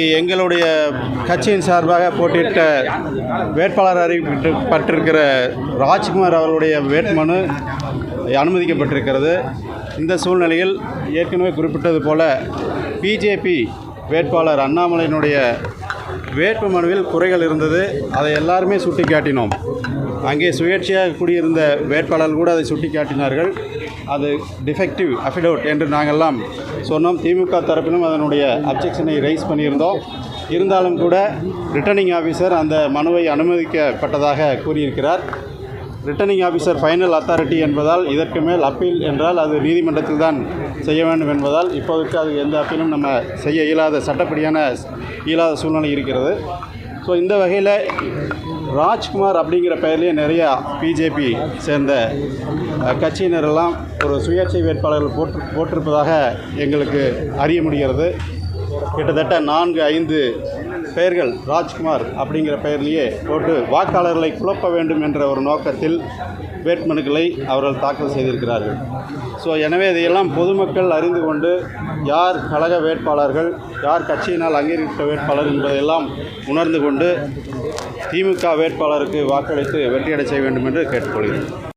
எங்களுடைய கட்சியின் சார்பாக போட்டியிட்ட வேட்பாளர் அறிவிக்கப்பட்டிருக்கிற ராஜ்குமார் அவர்களுடைய வேட்புமனு அனுமதிக்கப்பட்டிருக்கிறது. இந்த சூழ்நிலையில் ஏற்கனவே குறிப்பிட்டது போல பிஜேபி வேட்பாளர் அண்ணாமலையினுடைய வேட்புமனுவில் குறைகள் இருந்தது. அதை எல்லாருமே சுட்டிக்காட்டினோம். அங்கே சுயேட்சையாக கூடியிருந்த வேட்பாளர்கள் கூட அதை சுட்டிக்காட்டினார்கள். அது டிஃபெக்டிவ் அஃபிடவுட் என்று நாங்கள்லாம் சொன்னோம். திமுக தரப்பிலும் அதனுடைய அப்ஜெக்ஷனை ரைஸ் பண்ணியிருந்தோம். இருந்தாலும் கூட ரிட்டர்னிங் ஆஃபீஸர் அந்த மனுவை அனுமதிக்கப்பட்டதாக கூறியிருக்கிறார். ரிட்டர்னிங் ஆஃபீஸர் ஃபைனல் அத்தாரிட்டி என்பதால் இதற்கு மேல் அப்பீல் என்றால் அது நீதிமன்றத்தில் தான் செய்ய வேண்டும் என்பதால் இப்போதைக்கு அது எந்த அப்பீலும் நம்ம செய்ய இயலாத சட்டப்படியான இயலாத சூழ்நிலை இருக்கிறது. ஸோ இந்த வகையில் ராஜ்குமார் அப்படிங்கிற பெயர்லேயே நிறையா பிஜேபி சேர்ந்த கட்சியினரெல்லாம் ஒரு சுயேட்சை வேட்பாளர்கள் போட்டு போட்டிருப்பதாக எங்களுக்கு அறிய முடிகிறது. கிட்டத்தட்ட நான்கு ஐந்து பெயர்கள் ராஜ்குமார் அப்படிங்கிற பெயர்லேயே போட்டு வாக்காளர்களை குழப்ப வேண்டும் என்ற ஒரு நோக்கத்தில் வேட்புமனுக்களை அவர்கள் தாக்கல் செய்திருக்கிறார்கள். ஸோ எனவே இதையெல்லாம் பொதுமக்கள் அறிந்து கொண்டு யார் கழக வேட்பாளர்கள் யார் கட்சியினால் அங்கீகரித்த வேட்பாளர் என்பதையெல்லாம் உணர்ந்து கொண்டு திமுக வேட்பாளருக்கு வாக்களித்து வெற்றியடை செய்ய வேண்டும் என்று கேட்டுக்கொள்கிறேன்.